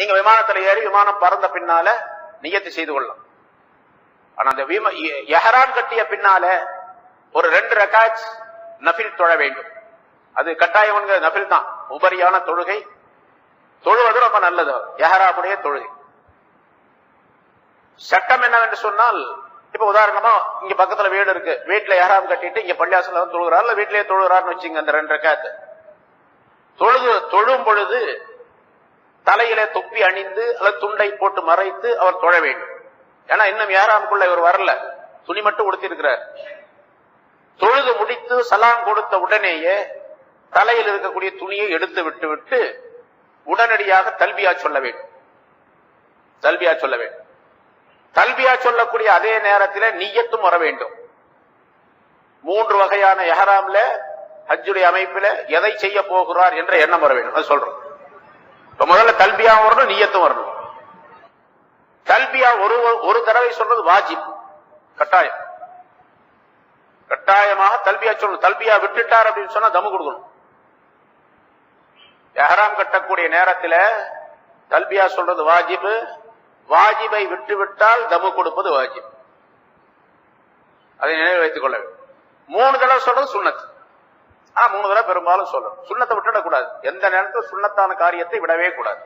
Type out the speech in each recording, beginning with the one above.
நீங்க விமானத்துல ஏறி விமானம் பறந்த பின்னால நியத்து செய்து கொள்ளலாம். ஆனா அந்த விம எஹரான் கட்டிய பின்னால ஒரு ரெண்டு ரெக்காட்ச் நஃபில் தொழ வேண்டும். அது கட்டாயம் நஃபில் தான். உபரியான தொழுகை. தொழுவது ரொம்ப நல்லது. எஹராமுடைய தொழுகை. சட்டம் என்னவென்று சொன்னால் இப்ப உதாரணமா இங்க பக்கத்துல வீடு இருக்கு. வீட்டுல எஹராம் கட்டிட்டு இங்க பள்ளியாசல தொழுகிறார். இல்ல வீட்லயே தொழுகிறார்னு வச்சுங்க அந்த ரெண்டு ரகாத்து தொழுது தொழும் பொழுது தலையில தொப்பி அணிந்து அல்லது துண்டை போட்டு மறைத்து அவர் தொழ வேண்டும். ஏன்னா இன்னும் ஏறாமுக்குள்ள இவர் வரல. துணி மட்டும் உடுத்திருக்கிறார். தொழுது முடித்து சலாம் கொடுத்த உடனேயே தலையில் இருக்கக்கூடிய துணியை எடுத்து விட்டு விட்டு உடனடியாக தல்பியா சொல்ல வேண்டும். தல்பியா சொல்ல வேண்டும். தல்பியா சொல்லக்கூடிய அதே நேரத்தில் நீயத்தும் வர வேண்டும். மூன்று வகையான எஹராம்ல ஹஜ்ஜுடைய அமைப்பில் எதை செய்ய போகிறார் என்ற எண்ணம் வர வேண்டும். அது சொல்றோம். இப்ப முதல்ல தல்பியா வரணும் நீயத்தும் வரணும். தல்பியா ஒரு ஒரு தடவை சொல்றது வாஜிப். கட்டாயம். கட்டாயமாக தல்பியா சொல்லணும். தல்பியா விட்டுட்டார் அப்படின்னு சொன்னா தமு கொடுக்கணும். எஹராம் கட்டக்கூடிய நேரத்தில் தல்பியா சொல்றது வாஜிப். வாஜிபை விட்டு விட்டால் தமு கொடுப்பது வாஜிப். அதை நினைவு வைத்துக் கொள்ள வேண்டும். மூணு தடவை சொல்றது சுண்ணத்து ஆனா மூணு தடவை பெரும்பாலும் சொல்லணும். சுண்ணத்தை விட்டுடக்கூடாது எந்த நேரத்தில் சுண்ணத்தான காரியத்தை விடவே கூடாது.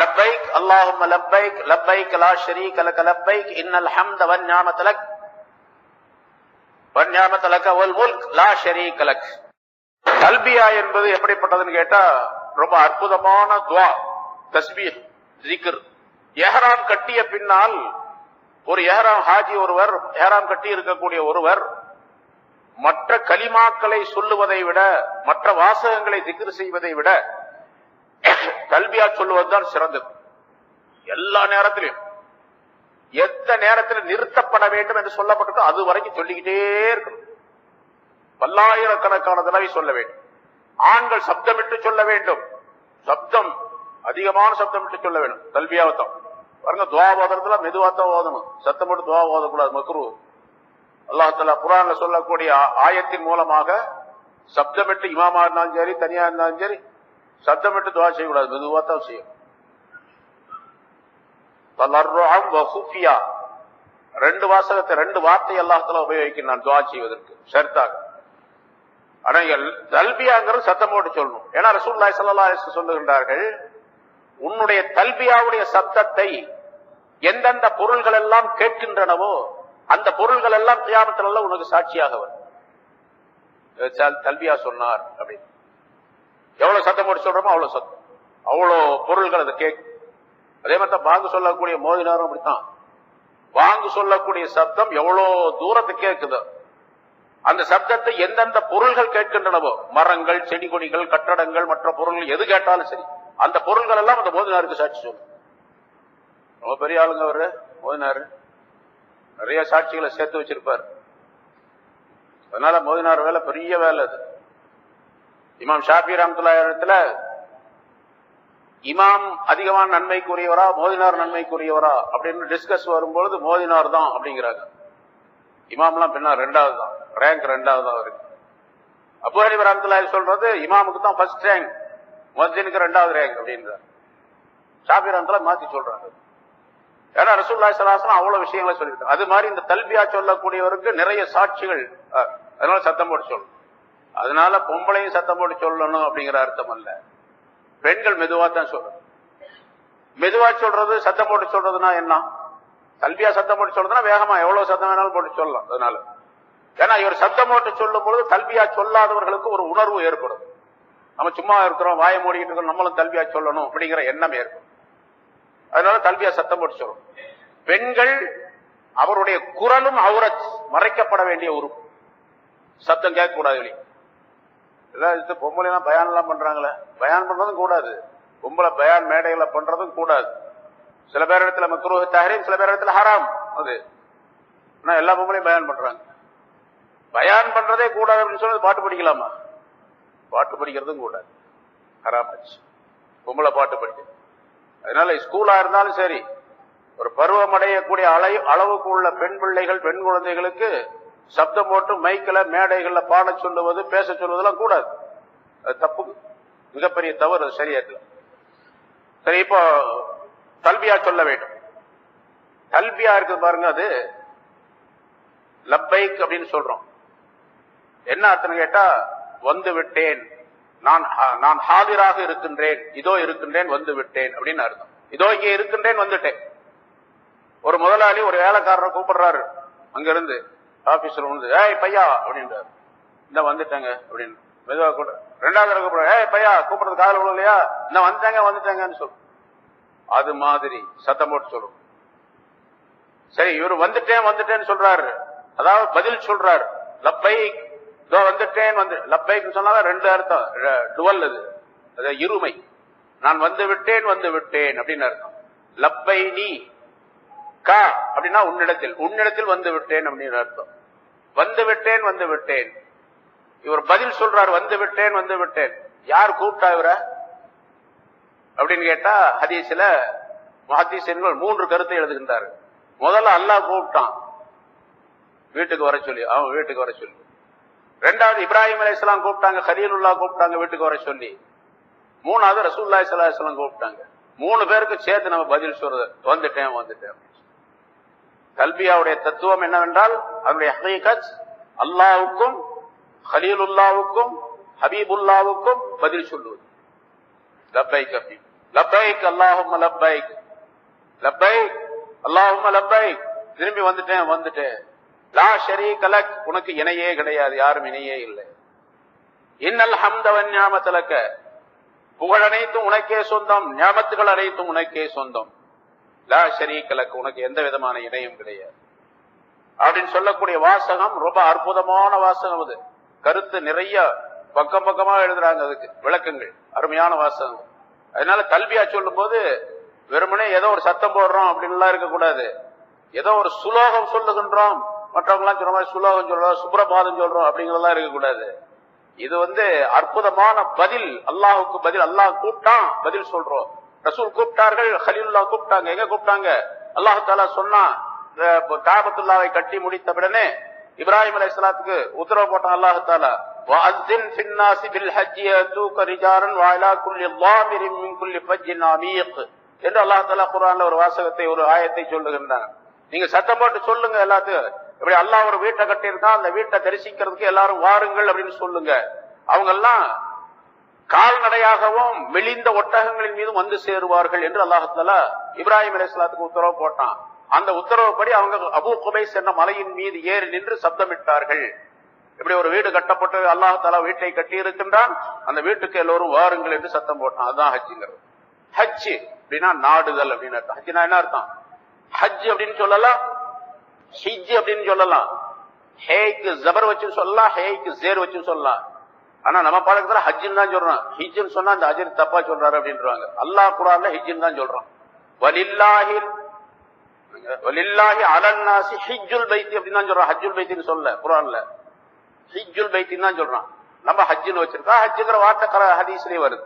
லப்பைக் அல்லாஹும் லப்பைக் லப்பைக் லா ஷரீக லக லப்பைக் இன்னல் ஹம்த வன் நியாமத லக். வன் நியாமத லக முல்க் லா ஷரீக லக். தல்பியா என்பது எப்படிப்பட்டதுன்னு கேட்டா ரொம்ப அற்புதமான துவா தஸ்பீர் ஜிக்ர் எஹராம் கட்டிய பின்னால் ஒரு எஹராம் ஹாஜி ஒருவர் எஹராம் கட்டி இருக்கக்கூடிய ஒருவர் மற்ற கலிமாக்களை சொல்லுவதை விட மற்ற வாசகங்களை திக்ரு செய்வதை விட கல்வியா சொல்லுவதுதான் சிறந்தது. எல்லா நேரத்திலையும் எந்த நேரத்தில் நிறுத்தப்பட வேண்டும் என்று சொல்லப்பட்டிருக்கோ அது வரைக்கும் சொல்லிக்கிட்டே இருக்கணும். பல்லாயிரக்கணக்கான தடவை சொல்ல வேண்டும். ஆண்கள் சப்தமிட்டு சொல்ல வேண்டும். சப்தம் அதிகமான சப்தமிட்டு சொல்ல வேண்டும். கல்வியாவத்தம் பாருங்க துவா ஓதுறதுல மெதுவாத்தான் ஓதணும். சத்தம் போட்டு துவா ஓதக்கூடாது மக்ரு. அல்லாஹால குரான்ல சொல்லக்கூடிய ஆயத்தின் மூலமாக சப்தமிட்டு இமாமா இருந்தாலும் சரி தனியா இருந்தாலும் சரி சப்தமிட்டு துவா செய்யக்கூடாது. மெதுவா தான் செய்யும் ரெண்டு வாசகத்தை ரெண்டு வார்த்தை எல்லாத்துல உபயோகிக்கிறான் துவா செய்வதற்கு சரித்தாக ஆனா தல்பியாங்கிறது சத்தம் போட்டு சொல்லணும். ஏன்னா ரசூல்லாய் சல்லா சொல்லுகின்றார்கள் உன்னுடைய தல்பியாவுடைய சத்தத்தை எந்தெந்த பொருள்கள் எல்லாம் கேட்கின்றனவோ அந்த பொருள்கள் எல்லாம் தியாமத்தில் எல்லாம் உனக்கு சாட்சியாக வரும். கல்வியா சொன்னார் அப்படின்னு. எவ்வளவு சத்தம் போட்டு சொல்றோமோ அவ்வளவு சத்தம். அவ்வளவு பொருள்கள் அதை கேட்கும். அதே மாதிரி தான் வாங்கு சொல்லக்கூடிய மோதினாரும் அப்படித்தான். வாங்கு சொல்லக்கூடிய சப்தம் எவ்வளவு தூரத்தை கேட்குது அந்த சப்தத்தை எந்தெந்த பொருள்கள் கேட்கின்றனவோ மரங்கள் செடி கொடிகள் கட்டடங்கள் மற்ற பொருள்கள் எது கேட்டாலும் சரி அந்த பொருள்கள் எல்லாம் அந்த மோதினாருக்கு சாட்சி சொல்லும். ரொம்ப பெரிய ஆளுங்க அவரு மோதினாரு. நிறைய சாட்சிகளை சேர்த்து வச்சிருப்பார். அதனால மோதினார் வேலை பெரிய வேலை அது. இமாம் ஷாபி ரஹமத்துல்லா இடத்துல இமாம் அதிகமான நன்மைக்குரியவரா மோதினார் நன்மைக்குரியவரா அப்படின்னு டிஸ்கஸ் வரும்பொழுது மோதினார் தான் அப்படிங்கிறாங்க. இமாம்லாம் பின்னா ரெண்டாவது தான். ரேங்க் ரெண்டாவது தான் இருக்கு அபு ஹனீஃப் ரஹமத்துல்லாஹி சொல்றது இமாமுக்கு தான் ஃபர்ஸ்ட் ரேங்க் முஸ்லினுக்கு ரெண்டாவது ரேங்க் அப்படின்றார். ஷாபி ராம்துல்லா மாத்தி சொல்றாங்க ஏன்னா ரசூல்லா சலாசனம் அவ்வளவு விஷயங்களை சொல்லியிருக்காங்க. அது மாதிரி இந்த தல்பியா சொல்லக்கூடியவருக்கு நிறைய சாட்சிகள் அதனால சத்தம் போட்டு சொல்லணும். அதனால பொம்பளையும் சத்தம் போட்டு சொல்லணும் அப்படிங்கிற அர்த்தம் அல்ல. பெண்கள் மெதுவா தான் சொல்லணும். மெதுவா சொல்றது சத்தம் போட்டு சொல்றதுன்னா என்ன? கல்வியா சத்தம் போட்டு சொல்றதுன்னா வேகமா எவ்வளவு சத்தம் வேணாலும் போட்டு சொல்லலாம் அதனால. ஏன்னா இவர் சத்தம் போட்டு சொல்லும் பொழுது கல்வியா சொல்லாதவர்களுக்கு ஒரு உணர்வு ஏற்படும். நம்ம சும்மா இருக்கிறோம் வாயை மூடிக்கிட்டு இருக்கிறோம் நம்மளும் கல்வியா சொல்லணும் அப்படிங்கிற எண்ணம் ஏற்படும். அதனால தல்வியா சத்தம் போட்டு பெண்கள் அவருடைய குரலும் அவுரத் மறைக்கப்பட வேண்டிய உறுப்பு சத்தம் கேட்கக்கூடாது வெளியே. எல்லாம் பொம்பளை எல்லாம் பயான் எல்லாம் பண்றாங்களே. பயான் பண்றதும் கூடாது. பொம்பளை பயான் மேடைகளை பண்றதும் கூடாது. சில பேர் இடத்துல மக்ரூஹ் தஹரீம் சில பேர் இடத்துல ஹராம். அது ஆனா எல்லா பொம்பளையும் பயான் பண்றாங்க. பயான் பண்றதே கூடாது அப்படின்னு சொன்னது பாட்டு படிக்கலாமா? பாட்டு படிக்கிறதும் கூடாது. ஹராம் ஆச்சு. பொம்பளை பாட்டு படிக்க. அதனால ஸ்கூலா இருந்தாலும் சரி ஒரு பருவம் அடையக்கூடிய அளை அளவுக்கு உள்ள பெண் பிள்ளைகள் பெண் குழந்தைகளுக்கு சப்தம் போட்டு மைக்கில் மேடைகள்ல பாட சொல்லுவது பேச சொல்வதெல்லாம் கூடாது. அது தப்பு. மிகப்பெரிய தவறு அது சரியாக்கல. சரி இப்போ தல்பியா சொல்ல வேண்டும். தல்பியா இருக்குது பாருங்க அது. லப்பைக் அப்படின்னு சொல்றோம். என்ன அர்த்தம் கேட்டா வந்து விட்டேன். நான் நான் ஹாதிராக இருக்கின்றேன் இதோ இருக்கின்றேன் வந்து விட்டேன் அப்படின்னு அர்த்தம். இதோ இங்கே இருக்கின்றேன் வந்துட்டேன். ஒரு முதலாளி ஒரு வேலைக்காரரை கூப்பிடுறாரு. அங்க இருந்து ஆபீஸ்ல வந்து ஏய் பையா அப்படின்றாரு. இந்த வந்துட்டேங்க அப்படின்னு. மெதுவா கூட ரெண்டாவது தடவை கூப்பிடுற ஏய் பையா கூப்பிடுறது காதல் விழலையா இந்த வந்துட்டாங்க வந்துட்டாங்கன்னு சொல்லும் அது மாதிரி சத்தம் போட்டு சொல்லும் சரி இவர் வந்துட்டேன் வந்துட்டேன்னு சொல்றாரு. அதாவது பதில் சொல்றாரு. லப்பை இதோ வந்துட்டேன் வந்து லப்பைக்கு சொன்னாலும் ரெண்டு அர்த்தம். டுவல் அது. அது இருமை. நான் வந்து விட்டேன் வந்து விட்டேன் அப்படின்னு அர்த்தம். லப்பை நீ கா அப்படின்னா உன்னிடத்தில். உன்னிடத்தில் வந்து விட்டேன் அப்படின்னு அர்த்தம். வந்து விட்டேன் வந்து விட்டேன். இவர் பதில் சொல்றார் வந்து விட்டேன் வந்து விட்டேன். யார் கூப்பிட்டா இவர? அப்படின்னு கேட்டா ஹதீஸ்ல மஹதீசன்கள் மூன்று கருத்தை எழுதுகின்றார். முதல்ல அல்லாஹ் கூப்பிட்டான். வீட்டுக்கு வர சொல்லி அவன் வீட்டுக்கு வர சொல்லி. ரெண்டாவது இப்ராஹிம் அலைஹிஸ்ஸலாம் கூப்பிட்டாங்க ஹலீலுல்லா கூப்பிட்டாங்க வீட்டுக்கு வர சொல்லி. மூணாவது ரசூல்லாய் இஸ்லாம் கூப்பிட்டாங்க. மூணு பேருக்கு சேர்த்து நம்ம பதில் சொல்றது. வந்துட்டேன் வந்துட்டேன். கல்பியாவுடைய தத்துவம் என்னவென்றால் அதனுடைய ஹகீகத் அல்லாவுக்கும் ஹலீலுல்லாவுக்கும் ஹபீபுல்லாவுக்கும் பதில் சொல்லுவது. லப்பைக் அப்படி லப்பைக் அல்லாஹும் லப்பைக். லப்பைக் அல்லாஹும் லப்பைக். திரும்பி வந்துட்டேன் வந்துட்டேன். லா ஷரீ கலக் உனக்கு இணையே கிடையாது யாரும் இணையே இல்லை. இன்னல் ஹம்தவன் ஞாபகத்திலக்க புகழ் அனைத்தும் உனக்கே சொந்தம் ஞாபத்துகள் அனைத்தும் உனக்கே சொந்தம். லா ஷரீ கலக் உனக்கு எந்த விதமான இணையும் கிடையாது. அப்படின்னு சொல்லக்கூடிய வாசகம் ரொம்ப அற்புதமான வாசகம் அது. கருத்து நிறைய பக்கம் பக்கமா எழுதுறாங்க அதுக்கு விளக்கங்கள். அருமையான வாசகம். அதனால கல்வியா சொல்லும் போது வெறுமனே ஏதோ ஒரு சத்தம் போடுறோம் அப்படின்லாம் இருக்கக்கூடாது. ஏதோ ஒரு சுலோகம் சொல்லுகின்றோம். மற்றவங்க எல்லாம் சொல்ற மாதிரி சுலோகம் சொல்றோம் சுப்ரபாதம் சொல்றோம் அப்படிங்கறதெல்லாம் இருக்கக்கூடாது இது வந்து அற்புதமான பதில் அல்லாஹுக்கு பதில் அல்லாஹ் கூப்பிட்டான் பதில் சொல்றோம் ரசூல் கூப்பிட்டார்கள் ஹலீலுல்லா கூப்பிட்டாங்க எங்க கூப்பிட்டாங்க அல்லாஹு தாலா சொன்னா காபத்துல்லாவை கட்டி முடித்த உடனே இப்ராஹிம் அலைஹிஸ்ஸலாத்துக்கு உத்தரவு போட்டான் அல்லாஹு தாலா وَأَذِّنْ فِي النَّاسِ بِالْحَجِّ يَأْتُوكَ رِجَالًا وَعَلَى كُلِّ ضَامِرٍ مِنْ كُلِّ فَجٍّ عَمِيقٍ என்று அல்லாஹ் தாலா குர்ஆன்ல ஒரு வாசகத்தை ஒரு ஆயத்தை சொல்லுகின்றான் நீங்க சத்தம் போட்டு சொல்லுங்க எல்லாத்தையும். இப்படி அல்லாஹ் ஒரு வீட்டை கட்டியிருக்கான் அந்த வீட்டை தரிசிக்கிறதுக்கு எல்லாரும் வாருங்கள் அப்படின்னு சொல்லுங்க. அவங்க எல்லாம் கால்நடையாகவும் மெலிந்த ஒட்டகங்களின் மீதும் வந்து சேருவார்கள் என்று அல்லாஹால இப்ராஹிம் அலிஸ்லாத்துக்கு உத்தரவு போட்டான். அந்த உத்தரவுப்படி அவங்க அபூ குபைஸ் என்ற மலையின் மீது ஏறி நின்று சப்தமிட்டார்கள். இப்படி ஒரு வீடு கட்டப்பட்டு அல்லாஹாலா வீட்டை கட்டி இருக்கின்றான் அந்த வீட்டுக்கு எல்லோரும் வாருங்கள் என்று சத்தம் போட்டான். அதுதான் ஹஜ்ஜுங்கிறது. ஹஜ் அப்படின்னா நாடுதல் அப்படின்னு அர்த்தம். ஹஜ்னா என்ன அர்த்தம்? ஹஜ் அப்படின்னு சொல்லலாம் ஹிஜ் அப்படின்னு சொல்லலாம். ஹேக்கு ஜபர் வச்சு சொல்லலாம் ஹேக்கு ஜேர் வச்சு சொல்லலாம். ஆனா நம்ம பழக்கத்துல ஹஜ்ஜுன்னு தான் சொல்றோம். ஹிஜ்ன்னு சொன்னா அந்த அஜர் தப்பா சொல்றாரு அப்படின்றாங்க. அல்லாஹ் குரான்ல ஹிஜ்னு தான் சொல்றோம். வலில்லாஹி வலில்லாஹி அலன்னாசி ஹிஜ்ஜுல் பைத்தி அப்படின்னு தான் சொல்றோம். ஹஜ்ஜுல் பைத்தின்னு சொல்ல குரான்ல. ஹிஜ்ஜுல் பைத்தின்னு தான் சொல்றான் நம்ம ஹஜ்ஜுன்னு வச்சிருக்கோம். ஹஜ்ஜுங்கிற வார்த்தை ஹதீஸ்லயே வருது.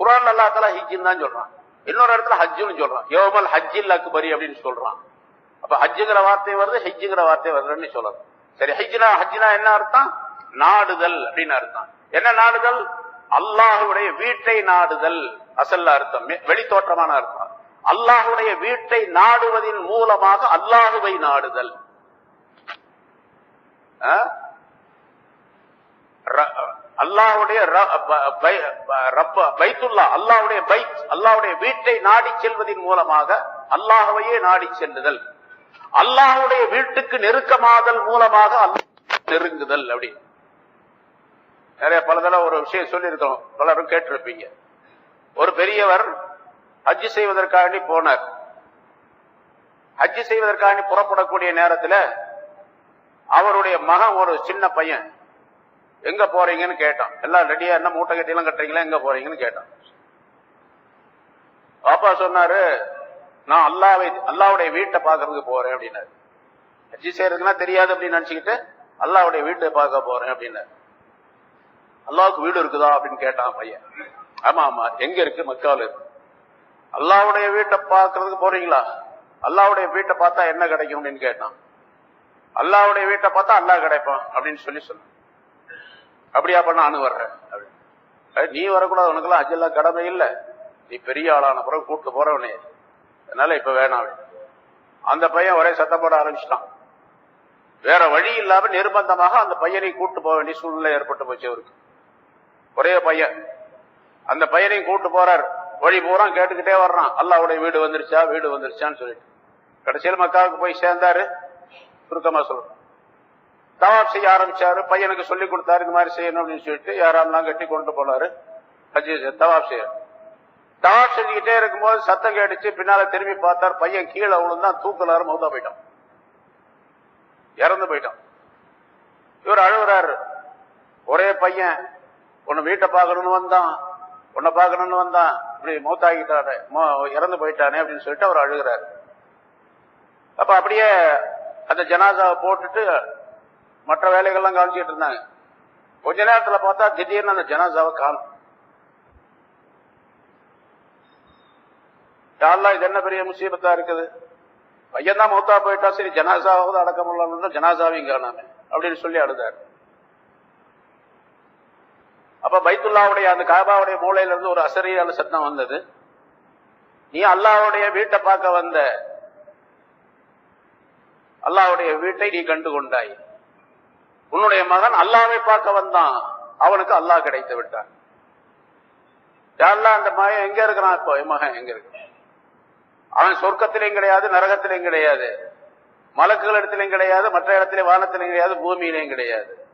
குரான் அல்லா தலா ஹிஜ்ஜுன்னு தான் சொல்றான். இன்னொரு இடத்துல ஹஜ்ஜுன்னு சொல்றான். யோமல் ஹஜ்ஜில் அக்பரி அப்படின்னு சொல்றான். அப்ப ஹஜ்ஜுங்கிற வார்த்தை வருது ஹிஜ்ஜுங்கிற வார்த்தை வருதுன்னு சொல்லலாம் சரி ஹஜ்ஜினா ஹஜ்ஜினா என்ன அர்த்தம்? நாடுதல் அப்படின்னு அர்த்தம். என்ன நாடுதல்? அல்லாஹுடைய வீட்டை நாடுதல். அசல்ல அர்த்தம். வெளித்தோற்றமான அர்த்தம். அல்லாஹுடைய வீட்டை நாடுவதின் மூலமாக அல்லாஹுவை நாடுதல். அல்லாவுடைய அல்லாஹ்வுடைய பை- ரப்ப- பைத்துல்லா அல்லாஹ்வுடைய பைத் அல்லாவுடைய வீட்டை நாடி செல்வதன் மூலமாக அல்லாஹவையே நாடி செல்லுதல். அல்லாஹ்வுடைய வீட்டுக்கு நெருக்கமாதல் மூலமாக அல்லாஹ் நெருங்குதல் அப்படி. நிறைய பல தடவை ஒரு விஷயம் சொல்லியிருக்கோம். பலரும் கேட்டிருப்பீங்க. ஒரு பெரியவர் ஹஜ்ஜு செய்வதற்காண்டி போனார். ஹஜ்ஜு செய்வதற்காண்டி புறப்படக்கூடிய நேரத்துல அவருடைய மகன் ஒரு சின்ன பையன். எங்க போறீங்கன்னு கேட்டான். எல்லாம் ரெடியா என்ன மூட்டை கட்டி எல்லாம் கட்டுறீங்களா? எங்க போறீங்கன்னு கேட்டான். பாப்பா சொன்னாரு நான் அல்லாவை அல்லாவுடைய வீட்டை பாக்குறதுக்கு போறேன் அப்படின்னாரு. ஹஜ்ஜி செய்யறதுக்குன்னா தெரியாது அப்படின்னு நினைச்சுக்கிட்டு அல்லாவுடைய வீட்டை பார்க்க போறேன் அப்படின்னாரு. அல்லாவுக்கு வீடு இருக்குதா? அப்படின்னு கேட்டான் பையன். ஆமா ஆமா. எங்க இருக்கு? மக்கால் இருக்கு. அல்லாவுடைய வீட்டை பார்க்கறதுக்கு போறீங்களா? அல்லாவுடைய வீட்டை பார்த்தா என்ன கிடைக்கும்? அப்படின்னு கேட்டான். அல்லாவுடைய வீட்டை பார்த்தா அல்லாஹ் கிடைப்பான் அப்படின்னு சொல்லி சொன்னான். அப்படியா பண்ண நானும் வர்றேன் அப்படின்னு. நீ வரக்கூடாது உனக்கெல்லாம் அஜெல்லாம் கடமை இல்லை. நீ பெரிய ஆளான பிறகு கூட்டு போறவனே அதனால இப்ப வேணாம். அந்த பையன் ஒரே சத்தம் போட ஆரம்பிச்சிட்டான். வேற வழி இல்லாம நிர்பந்தமாக அந்த பையனை கூட்டு போக வேண்டிய சூழ்நிலை ஏற்பட்டு போச்சு அவருக்கு. ஒரே பையன். அந்த பையனையும் கூட்டு போறார். வழி பூரா கேட்டுக்கிட்டே வர்றான். அல்லாவுடைய வீடு வந்துருச்சா? வீடு வந்துருச்சான்னு சொல்லிட்டு. கடைசியில் மக்காவுக்கு போய் சேர்ந்தாரு. சுருக்கமா சொல்றோம் தவாப் செய்ய ஆரம்பிச்சாரு பையனுக்கு சொல்லி கொடுத்தாரு இந்த மாதிரி செய்யணும் அப்படின்னு சொல்லிட்டு யாராம்லாம் கட்டி கொண்டு போனாரு. ஹஜ்ஜி தவாப் செய்ய தவாப் செஞ்சுக்கிட்டே இருக்கும்போது சத்தம் கேட்டுச்சு. பின்னால திரும்பி பார்த்தார் பையன் கீழே விழுந்தான் தூக்கலாரு மௌதா போயிட்டான். இறந்து போயிட்டான். இவர் அழுகுறாரு. ஒரே பையன் உன்னை வீட்டை பார்க்கணும்னு வந்தான் உன்னை பார்க்கணும்னு வந்தான். இப்படி மௌத்தாகிட்டானே இறந்து போயிட்டானே அப்படின்னு சொல்லிட்டு அவர் அழுகுறாரு. அப்ப அப்படியே அந்த ஜனாதாவை போட்டுட்டு மற்ற வேலைகள்லாம் கவனிச்சுட்டு இருந்தாங்க. கொஞ்ச நேரத்துல பார்த்தா திடீர்னு அந்த ஜனாசாவை காணும். யாரெல்லாம் இது என்ன பெரிய முசீபத்தா இருக்குது? பையன் தான் மௌத்தா போயிட்டா சரி ஜனாசாவது அடக்கம் ஜனாசாவையும் காணாம அப்படின்னு சொல்லி அழுதாரு. அப்ப பைத்துல்லாவுடைய அந்த காபாவுடைய மூலையில இருந்து ஒரு அசரியான சத்தம் வந்தது. நீ அல்லாவுடைய வீட்டை பார்க்க வந்த அல்லாவுடைய வீட்டை நீ கண்டு கொண்டாய் உன்னுடைய மகன் அல்லாவை பார்க்க வந்தான். அவனுக்கு அல்லாஹ் கிடைத்து விட்டான். யாரெல்லாம் அந்த மகன் எங்க இருக்கிறான் இப்போ? என் மகன் எங்க இருக்கிறான்? அவன் சொர்க்கத்திலையும் கிடையாது நரகத்திலையும் கிடையாது. மலக்குகள் இடத்திலையும் கிடையாது மற்ற இடத்திலே வானத்திலையும் கிடையாது பூமியிலையும் கிடையாது.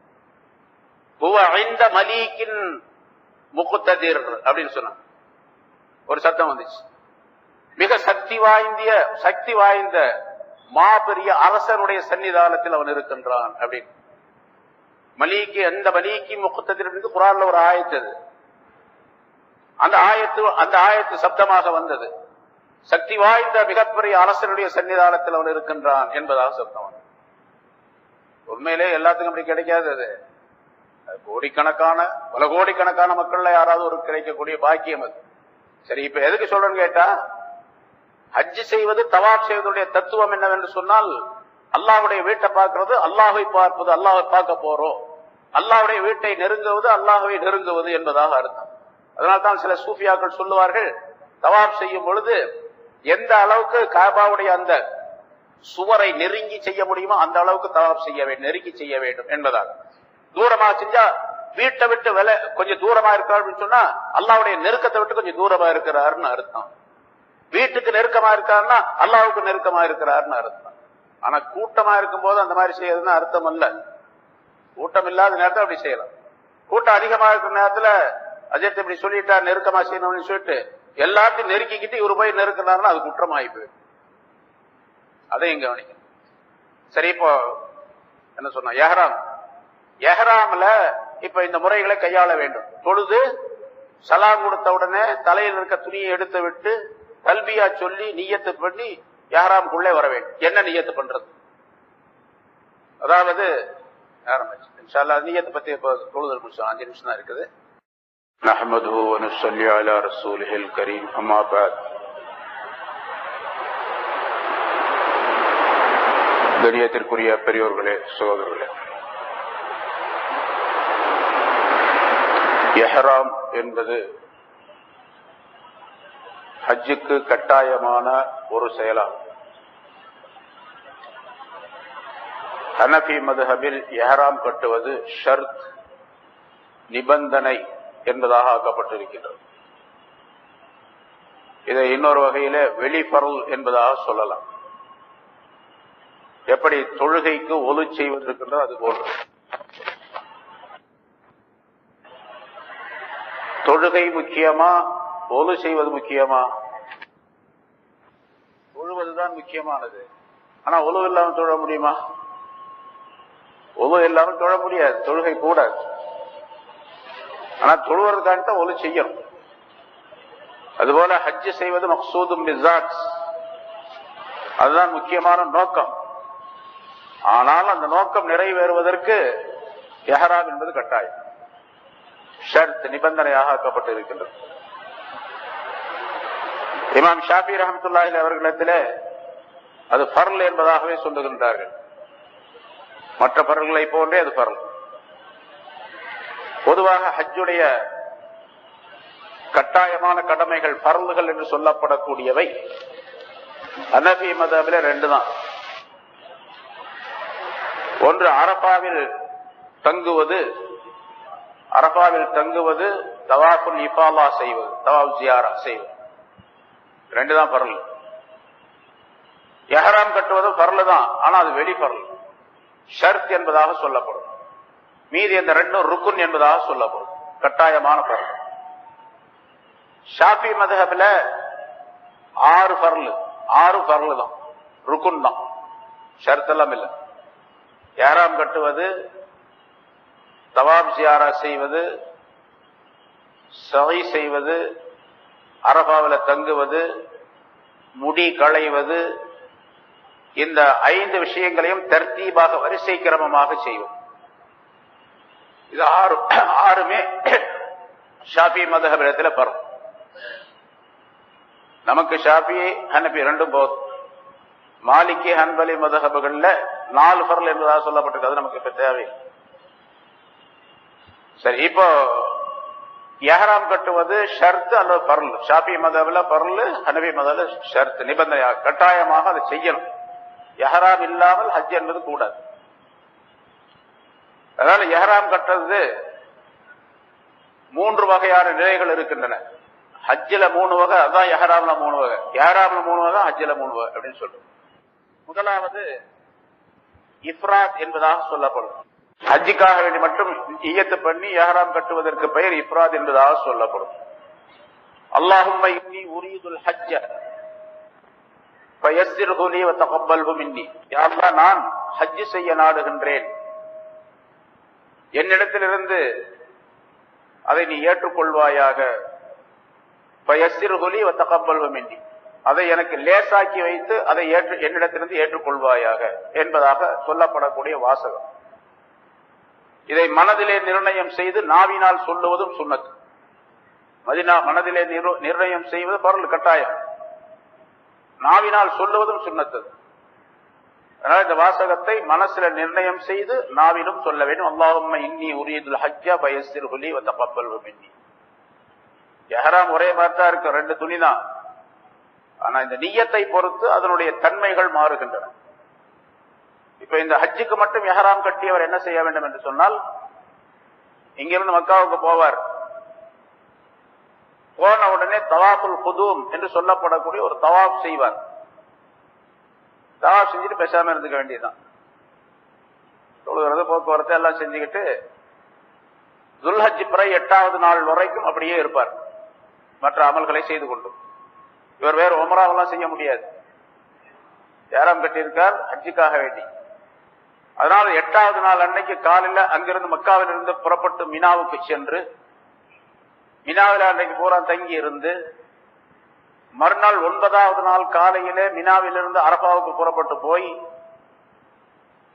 மலீக்கின் முக்குத்ததிர் அப்படின்னு சொன்னான். ஒரு சத்தம் வந்துச்சு. மிக சக்தி வாய்ந்திய சக்தி வாய்ந்த மாபெரிய அரசனுடைய சன்னிதானத்தில் அவன் இருக்கின்றான் அப்படின்னு. மலிக்கு அந்த மலிக்கு முக்குத்ததிர் என்று குரான்ல ஒரு ஆயத்து அது. அந்த ஆயத்து அந்த ஆயத்து சப்தமாக வந்தது. சக்தி வாய்ந்த மிகப்பெரிய அரசனுடைய சன்னிதானத்தில் அவன் இருக்கின்றான் என்பதாக சப்தம் வந்தது. உண்மையிலே எல்லாத்துக்கும் அப்படி கிடைக்காது அது. கோடிக்கணக்கான பல கோடிக்கணக்கான மக்கள்ல யாராவது ஒரு கிடைக்கக்கூடிய பாக்கியம் அது. சரி இப்ப எதுக்கு சொல்றேன்னு கேட்டா ஹஜ்ஜு செய்வது தவாப் செய்வதுடைய தத்துவம் என்னவென்று சொன்னால் அல்லாஹுடைய வீட்டை பார்க்கறது அல்லாஹை பார்ப்பது அல்லாஹை பார்க்க போறோம். அல்லாஹ்வுடைய வீட்டை நெருங்குவது அல்லாஹ்வை நெருங்குவது என்பதாக அர்த்தம். அதனால்தான் சில சூஃபியாக்கள் சொல்லுவார்கள் தவாப் செய்யும் பொழுது எந்த அளவுக்கு காபாவுடைய அந்த சுவரை நெருங்கி செய்ய முடியுமோ அந்த அளவுக்கு தவாப் செய்ய வேண்டும் நெருங்கி செய்ய வேண்டும் என்பதாக தூரமா செஞ்சா வீட்டை விட்டு விலை கொஞ்சம் தூரமா இருக்கிறார் அப்படின்னு சொன்னா அல்லாவுடைய நெருக்கத்தை விட்டு கொஞ்சம் தூரமா இருக்கிறாருன்னு அர்த்தம். வீட்டுக்கு நெருக்கமா இருக்காருன்னா அல்லாவுக்கு நெருக்கமா இருக்கிறாருன்னு அர்த்தம். ஆனா கூட்டமா இருக்கும்போது அந்த மாதிரி செய்யறதுன்னு அர்த்தம் அல்ல. கூட்டம் இல்லாத நேரத்தில் அப்படி செய்யலாம். கூட்டம் அதிகமா இருக்கிற நேரத்துல அஜித் இப்படி சொல்லிட்டா நெருக்கமா செய்யணும்னு சொல்லிட்டு எல்லாத்தையும் நெருக்கிக்கிட்டு இவரு போய் நெருக்கினாருன்னா அது குற்றமாகி போயிடும். அதையும் கவனிக்கணும். சரி இப்போ என்ன சொன்னா எஹராம். எஹராம்ல இப்ப இந்த முறைகளை கையாள வேண்டும். தொழுது சலாம் கொடுத்த உடனே தலையில் இருக்க துணியை எடுத்து விட்டு கல்வியா சொல்லி நியத்து பண்ணி எஹராமுக்குள்ளே வர வேண்டும். என்ன நியத்து பண்றது? அதாவது ஆரம்பிச்சு இன்ஷா அல்லாஹ் நியத்தை பத்தி இப்போ தொழுதல் முடிச்சோம் அஞ்சு நிமிஷம் தான் இருக்குது نحمده ونصلي على رسوله الكريم أما بعد கணியத்திற்குரிய பெரியோர்களே சகோதரர்களே எஹராம் என்பது ஹஜ்ஜுக்கு கட்டாயமான ஒரு செயலாகும் ஹனபி மதுஹபில் எஹராம் கட்டுவது ஷர்த் நிபந்தனை என்பதாக ஆக்கப்பட்டிருக்கின்றது. இதை இன்னொரு வகையில வெளிப்பொருள் என்பதாக சொல்லலாம். எப்படி தொழுகைக்கு ஒலு செய்வது அது போன்று. தொழுகை முக்கியமா ஒலு செய்வது முக்கியமா? தொழுவதுதான் முக்கியமானது. ஆனா ஒலு தொழ முடியுமா? ஒழு எல்லாரும் தொழ முடியாது. தொழுகை கூடாது ஆனா தொழுவதற்காக ஒழு செய்யணும். அதுபோல ஹஜ் செய்வது மக்சூதும் அதுதான் முக்கியமான நோக்கம். ஆனால் அந்த நோக்கம் நிறைவேறுவதற்கு எஹராம் என்பது கட்டாயம். ஷர்த் நிபந்தனையாக ஆக்கப்பட்டு இருக்கின்றது இமாம் ஷாபி ரஹமத்துல்லாஹி அவர்களிடத்திலே அது பர்ல் என்பதாகவே சொல்லுகின்றார்கள். மற்ற பர்களை போன்றே அது பர்ல் பொதுவாக ஹஜ்ஜுடைய கட்டாயமான கடமைகள் பரந்துகள் என்று சொல்லப்படக்கூடியவை. அனபி மதபில ரெண்டு தான் ஒன்று அரபாவில் தங்குவது அரபாவில் தங்குவது தவாஃபுல் இபாலா செய்வது தவாஃப் ஜியாரா செய்வது. ரெண்டு தான் பரல் எஹராம் கட்டுவதும் பரல் தான் ஆனா அது வெளி பரல் ஷர்த் என்பதாக சொல்லப்படும். மீதி அந்த ரெண்டும் ருக்குன் என்பதாக சொல்லப்படும். கட்டாயமான பரல் ஷாஃபி மதஹப்ல ஆறு பரல் ஆறு பரல் தான் ருக்குன் தான். ஷர்த் எல்லாம் இல்லை. ஏறாம் கட்டுவது தவாப் ஜியாரா செய்வது சவை செய்வது அரபாவில் தங்குவது முடி களைவது இந்த ஐந்து விஷயங்களையும் தர்த்தீபாக வரிசை கிரமமாக செய்வோம். இது ஆறு ஆறுமே ஷாபி மதகபிடத்தில் பரும் நமக்கு ஷாபி ஹனபி ரெண்டும் போதும். மாலிகி ஹன்பலி மதகபுகள்ல நாலு பரல் என்பதாக சொல்லப்பட்டிருக்கிறது நமக்கு இப்ப தேவை சரி இப்போ எஹராம் கட்டுவது ஷர்த் அல்லது பரல் ஷாபி மதவில் பரல் ஹனபி மதவில் ஷர்த். நிபந்தனையாக கட்டாயமாக அதை செய்யணும். எஹராம் இல்லாமல் ஹஜ் என்பது கூடாது. அதனால எஹராம் கட்டுறது மூன்று வகையான நிலைகள் இருக்கின்றன. ஹஜ்ஜில மூணு வகை அதான் எஹராம்ல மூணு வகை. எஹராம்ல மூணு வகை ஹஜ்ஜில மூணு வகை அப்படின்னு சொல்றோம். முதலாவது இஃப்ராத் என்பதாக சொல்லப்படும். ஹஜ்ஜிக்காக வேண்டி மட்டும் ஈயத்து பண்ணி எஹராம் கட்டுவதற்கு பெயர் இஃப்ராத் என்பதாக சொல்லப்படும். அல்லாஹும் உரியதுல் ஹஜ்ஜ. நான் ஹஜ் செய்ய நாடுகின்றேன். என்னிடத்திலிருந்து அதை நீ ஏற்றுக்கொள்வாயாக. பயசிறுகுலி லீ அதை எனக்கு லேசாக்கி வைத்து அதை ஏற்று என்னிடத்திலிருந்து ஏற்றுக்கொள்வாயாக என்பதாக சொல்லப்படக்கூடிய வாசகம். இதை மனதிலே நிர்ணயம் செய்து நாவினால் சொல்லுவதும் சுண்ணத்து மதினா மனதிலே நிர்ணயம் செய்வது பரல் கட்டாயம். நாவினால் சொல்லுவதும் சுண்ணத்தது அதனால இந்த வாசகத்தை மனசுல நிர்ணயம் செய்து நாவிலும் சொல்ல வேண்டும். அல்லாஹும் இன்னி உரியதுல் ஹஜ்ஜா பயஸ்திர் ஹுலி வந்த பப்பல் இன்னி எஹராம் ஒரே மாதிரி தான் இருக்கு. ரெண்டு துணி தான் ஆனா இந்த நியத்தை பொறுத்து அதனுடைய தன்மைகள் மாறுகின்றன. இப்ப இந்த ஹஜ்ஜுக்கு மட்டும் எஹராம் கட்டியவர் என்ன செய்ய வேண்டும் என்று சொன்னால் இங்கிருந்து மக்காவுக்கு போவார். போன உடனே தவாஃபுல் குதூம் என்று சொல்லப்படக்கூடிய ஒரு தவாப் செய்வார். தவாப் செஞ்சுட்டு பேசாம இருந்துக்க வேண்டியதுதான். தொழுகிறது போக்குவரத்து எல்லாம் செஞ்சுக்கிட்டு துல்ஹஜ் பிறை எட்டாவது நாள் வரைக்கும் அப்படியே இருப்பார். மற்ற அமல்களை செய்து கொண்டும் இவர் வேற உமராவெல்லாம் செய்ய முடியாது. ஏறாம் கட்டியிருக்கார் ஹஜ்ஜுக்காக வேண்டி. அதனால எட்டாவது நாள் அன்னைக்கு காலையில் அங்கிருந்து மக்காவிலிருந்து புறப்பட்டு மினாவுக்கு சென்று மினாவில் அன்றைக்கு பூரா தங்கி இருந்து மறுநாள் ஒன்பதாவது நாள் காலையிலே மினாவிலிருந்து அரபாவுக்கு புறப்பட்டு போய்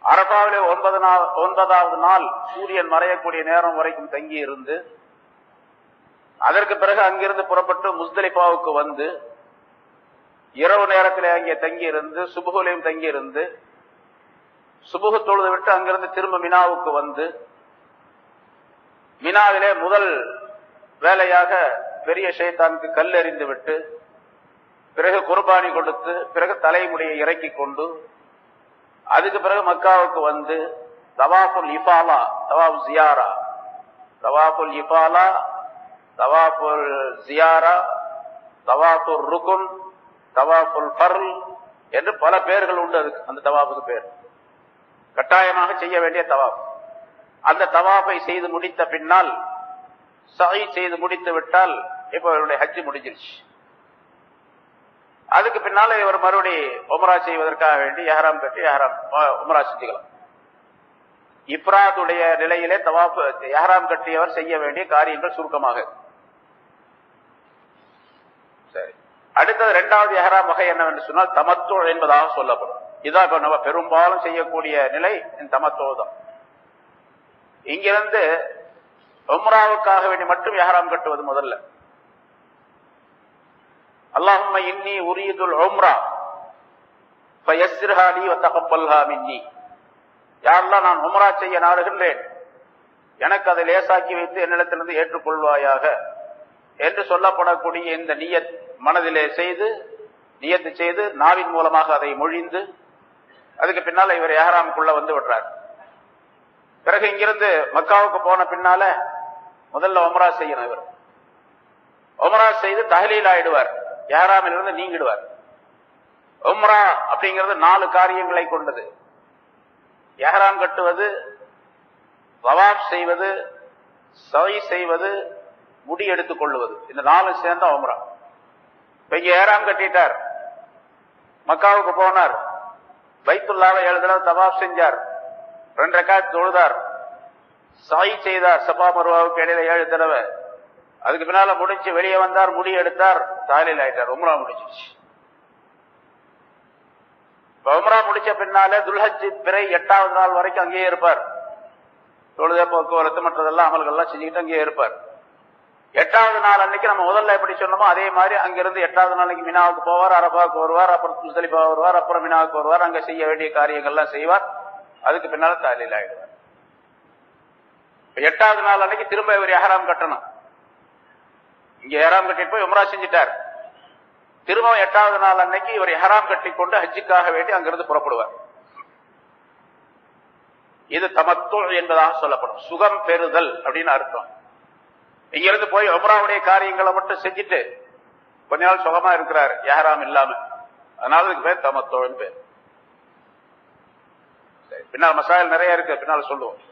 அரபாவிலே ஒன்பது நாள் ஒன்பதாவது நாள் சூரியன் மறையக்கூடிய நேரம் வரைக்கும் தங்கி இருந்து அதற்கு பிறகு அங்கிருந்து புறப்பட்டு முஸ்தலிஃபாவுக்கு வந்து இரவு நேரத்தில் அங்கே தங்கி இருந்து சுபுகுலையும் தங்கி இருந்து சுபுகு தொழுது விட்டு அங்கிருந்து திரும்ப மினாவுக்கு வந்து மினாவிலே முதல் வேலையாக பெரிய ஷைத்தானுக்கு கல் எறிந்து விட்டு பிறகு குர்பானி கொடுத்து பிறகு தலைமுடியை இறக்கி கொண்டு அதுக்கு பிறகு மக்காவுக்கு வந்து தவாஃபுல் இஃபாலா தவாப் ஜியாரா தவாஃபுல் இஃபாலா தவாஃபுல் ஜியாரா தவாஃபுல் ருகுன் தவாஃபுல் பர்ல் என்று பல பெயர்கள் உண்டு அதுக்கு அந்த தவாஃபுக்கு பேர். கட்டாயமாக செய்ய வேண்டிய தவாப் அந்த தவாஃபை செய்து முடித்த பின்னால் சகை செய்து முடித்து விட்டால் இப்ப இவருடைய ஹஜ்ஜு முடிஞ்சிருச்சு. அதுக்கு பின்னால இவர் மறுபடி உமரா செய்வதற்காக வேண்டி எஹராம் கட்டி எஹராம் உமரா செஞ்சுக்கலாம். இப்ராதுடைய நிலையிலே தவாப்பு எஹராம் கட்டியவர் செய்ய வேண்டிய காரியங்கள் சுருக்கமாக. சரி. அடுத்தது இரண்டாவது எஹராம் வகை என்னவென்று சொன்னால் தமத்தோ என்பதாக சொல்லப்படும். இதான் இப்ப நம்ம பெரும்பாலும் செய்யக்கூடிய நிலை இந்த தான் இங்கிருந்து உம்ராவுக்காக வேண்டி மட்டும் எஹராம் கட்டுவது முதல்ல. அல்லாஹும் இன்னி உரியதுல் உம்ரா யாரெல்லாம் நான் உம்ரா செய்ய நாடுகின்றேன். எனக்கு அதை லேசாக்கி வைத்து என்னிடத்திலிருந்து ஏற்றுக்கொள்வாயாக என்று சொல்லப்படக்கூடிய இந்த நியத் மனதிலே செய்து நியத்து செய்து நாவின் மூலமாக அதை மொழிந்து அதுக்கு பின்னால் இவர் எஹராமுக்குள்ள வந்து விடுறார். பிறகு இங்கிருந்து மக்காவுக்கு போன பின்னால முதல்ல ஒமரா செய்யணும் இவர். ஒமரா செய்து தகலீல் ஆயிடுவார் எஹராமில் இருந்து நீங்கிடுவார். உம்ரா அப்படிங்கிறது நாலு காரியங்களை கொண்டது. எஹராம் கட்டுவது தவாப் செய்வது சவை செய்வது முடி எடுத்துக் கொள்வது இந்த நாலு சேர்ந்த உம்ரா. இப்ப இங்க ஏறாம் கட்டிட்டார். மக்காவுக்கு போனார். பைத்துல்லாவை ஏழு தவாப் செஞ்சார். ரெண்டரை காய் தொழுதார். சாய் செய்தார். சபா மருவாவுக்கு இடையில ஏழு தடவை. அதுக்கு பின்னால முடிச்சு வெளியே வந்தார் முடி எடுத்தார் தாலில் ஆயிட்டார். உம்ரா முடிச்சிருச்சு உம்ரா முடிச்ச பின்னால துல்ஹஜ் பிறை எட்டாவது நாள் வரைக்கும் அங்கேயே இருப்பார். தொழுத போக்குவரத்து மற்றதெல்லாம் அமல்கள்லாம் செஞ்சுக்கிட்டு அங்கேயே இருப்பார். எட்டாவது நாள் அன்னைக்கு நம்ம முதல்ல எப்படி சொன்னோமோ அதே மாதிரி அங்கிருந்து எட்டாவது நாளைக்கு மினாவுக்கு போவார் அரபாவுக்கு வருவார் அப்புறம் முஸ்தலிஃபா வருவார் அப்புறம் மினாவுக்கு வருவார் அங்க செய்ய வேண்டிய காரியங்கள்லாம் செய்வார். அதுக்கு பின்னால தாலில் ஆயிடுவார். எட்டாவது நாள் அன்னைக்கு திரும்ப இவர் எஹராம் கட்டணும். இங்க எஹராம் கட்டிட்டு போய் உம்ரா செஞ்சிட்டார். திரும்ப எட்டாவது நாள் அன்னைக்கு இவர் எஹராம் கட்டி கொண்டு ஹஜ்ஜுக்காக வேண்டி அங்கிருந்து புறப்படுவார். இது தமத்துவம் என்பதாக சொல்லப்படும். சுகம் பெறுதல் அப்படின்னு அர்த்தம். இங்க இருந்து போய் உம்ராவுடைய காரியங்களை மட்டும் செஞ்சுட்டு கொஞ்ச நாள் சுகமா இருக்கிறார். யாராம் இல்லாம. அதனால இதுக்கு பேர் தமத்தோன்னு பேர். சரி, பின்னால் மசாயல் நிறைய இருக்கு. பின்னால் சொல்லுவோம்.